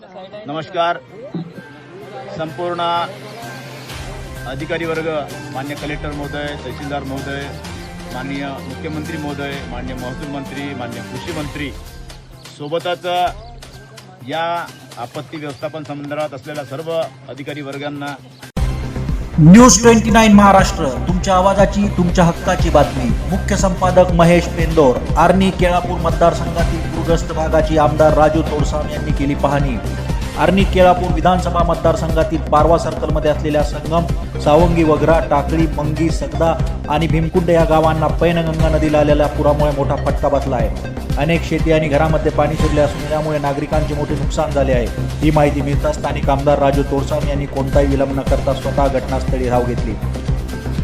नमस्कार. संपूर्ण अधिकारी वर्ग मान्य कलेक्टर महोदय तहसीलदार महोदय माननीय मुख्यमंत्री महोदय मान्य महसूल मंत्री मान्य कृषी मंत्री सोबतच या आपत्ती व्यवस्थापन संदर्भात असलेल्या सर्व अधिकारी वर्गांना न्यूज ट्वेंटी नाईन महाराष्ट्र तुमच्या आवाजाची तुमच्या हक्काची बातमी. मुख्य संपादक महेश पेंदोर आर्नी केळापूर मतदारसंघातील पूरग्रस्त भागाची आमदार राजू तोडसाम यांनी केली पाहणी. आर्नी केळापूर विधानसभा मतदारसंघातील पारवा सर्कलमध्ये असलेल्या संगम सावंगी वगरा टाकळी मंगी सगदा आणि भीमकुंड या गावांना पैनगंगा नदीला आलेल्या पुरामुळे मोठा फटका बसला आहे. अनेक शेती आणि घरामध्ये पाणी शिरले असून यामुळे नागरिकांचे मोठे नुकसान झाले आहे. ही माहिती मिळताच स्थानिक आमदार राजू तोरसाम यांनी कोणताही विलंब न करता स्वतः घटनास्थळी धाव घेतली.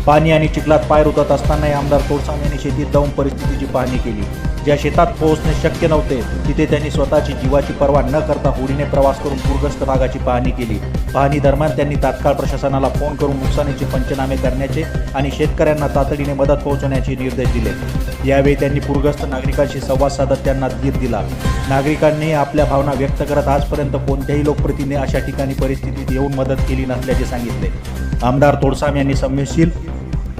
पाणी आणि चिखलात पाय रुतत असतानाही आमदार तोडसाम यांनी शेतीत जाऊन परिस्थितीची पाहणी केली. ज्या शेतात पोहोचणे शक्य नव्हते तिथे त्यांनी स्वतःची जीवाची पर्वा न करता होडीने प्रवास करून पूरग्रस्त भागाची पाहणी केली. पाहणी दरम्यान त्यांनी तात्काळ प्रशासनाला फोन करून नुकसानीचे पंचनामे करण्याचे आणि शेतकऱ्यांना तातडीने मदत पोहोचवण्याचे निर्देश दिले. यावेळी त्यांनी पूरग्रस्त नागरिकांशी संवाद साधत त्यांना धीर दिला. नागरिकांनी आपल्या भावना व्यक्त करत आजपर्यंत कोणत्याही लोकप्रतिने अशा ठिकाणी परिस्थितीत येऊन मदत केली नसल्याचे सांगितले. आमदार तोडसाम यांनी संयशील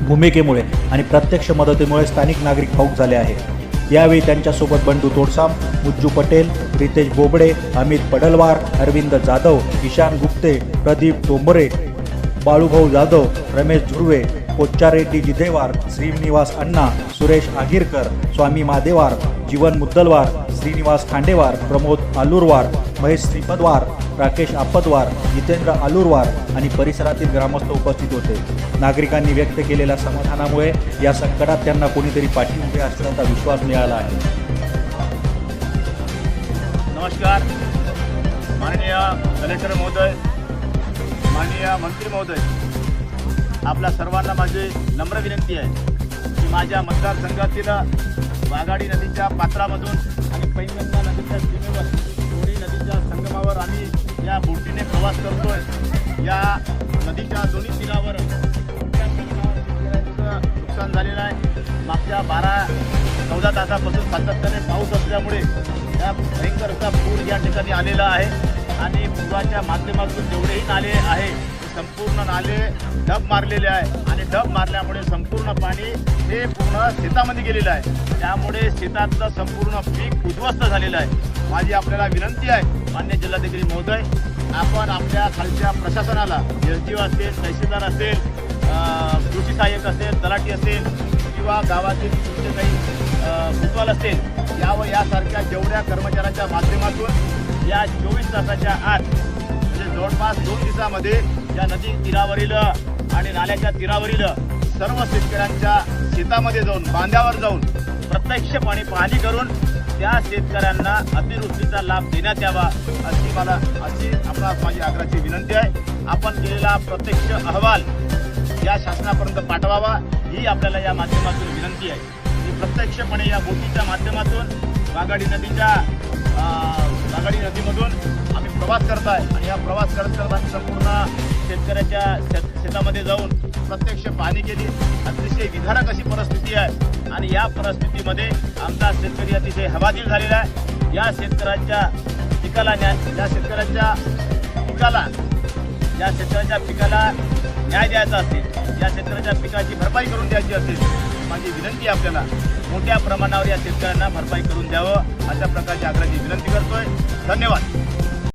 भूमिकेमुळे आणि प्रत्यक्ष मदतीमुळे स्थानिक नागरिक भाऊक झाले आहेत. यावेळी त्यांच्यासोबत बंडू तोडसाम मुज्जू पटेल रितेश बोबडे अमित पडलवार अरविंद जाधव ईशान गुप्ते प्रदीप तोंबरे बाळूभाऊ जाधव रमेश झुर्वे पोच्चारेड्डी जिदेवार श्रीनिवास अण्णा सुरेश आगिरकर स्वामी मादेवार जीवन मुद्दलवार श्रीनिवास खांडेवार प्रमोद आलुरवार महेश श्रीपदवार राकेश आपतवार जितेंद्र आलूरवार आणि परिसरातील ग्रामस्थ उपस्थित होते. नागरिकांनी व्यक्त केलेल्या समाधानामुळे या संकटात त्यांना कोणीतरी पाठीमध्ये असल्याचा विश्वास मिळाला आहे. नमस्कार. माननीय कलेक्टर महोदय माननीय मंत्री महोदय आपल्या सर्वांना माझी नम्र विनंती आहे की माझ्या मतदारसंघातील वाघाडी नदीच्या पात्रामधून या नदीच्या दोन्ही तीरावर नुकसान झालेलं आहे. मागच्या बारा चौदा तासापासून सातत्याने पाऊस असल्यामुळे या भयंकर असा पूर या ठिकाणी आलेला आहे. आणि पुराच्या माध्यमातून जेवढेही नाले आहे संपूर्ण नाले डब मारलेले आहे. आणि डब मारल्यामुळे संपूर्ण पाणी हे पूर्ण शेतामध्ये गेलेलं आहे. त्यामुळे शेतातलं संपूर्ण पीक उद्ध्वस्त झालेलं आहे. माझी आपल्याला विनंती आहे मान्य जिल्हाधिकारी महोदय आपण आपल्या खालच्या प्रशासनाला एस डी असेल तहसीलदार असेल कृषी सहाय्यक असेल तलाठी असेल किंवा गावातील तुमचे काही फुटबॉल असेल या व यासारख्या जेवढ्या कर्मचाऱ्यांच्या माध्यमातून या चोवीस तासाच्या आत म्हणजे जवळपास दोन दिवसामध्ये या नदी तीरावरील आणि नाल्याच्या तीरावरील सर्व शेतकऱ्यांच्या शेतामध्ये जाऊन बांध्यावर जाऊन प्रत्यक्ष पाणी पाहणी करून त्या शेतकऱ्यांना अतिवृष्टीचा लाभ देण्यात यावा अशी मला अशी आपणास माझी आग्रहाची विनंती आहे. आपण केलेला प्रत्यक्ष अहवाल या शासनापर्यंत पाठवावा ही आपल्याला या माध्यमातून विनंती आहे. की प्रत्यक्षपणे या बोटीच्या माध्यमातून वाघाडी नदीच्या वाघाडी नदीमधून आम्ही प्रवास करत आहे. आणि या प्रवास करत करत आम्ही संपूर्ण शेतकऱ्याच्या शेत शेतामध्ये जाऊन प्रत्यक्ष पाहणी केली. अतिशय विधारक अशी परत आणि या परिस्थितीमध्ये आमचा शेतकरी अतिशय हवादिल झालेला आहे. या शेतकऱ्यांच्या पिकाला न्याय या शेतकऱ्यांच्या पिकाला या शेतकऱ्यांच्या पिकाला न्याय द्यायचा असेल या शेतकऱ्याच्या पिकाची भरपाई करून द्यायची असेल माझी विनंती आपल्याला. मोठ्या प्रमाणावर या शेतकऱ्यांना भरपाई करून द्यावं अशा प्रकारची आग्रहाची विनंती करतोय. धन्यवाद.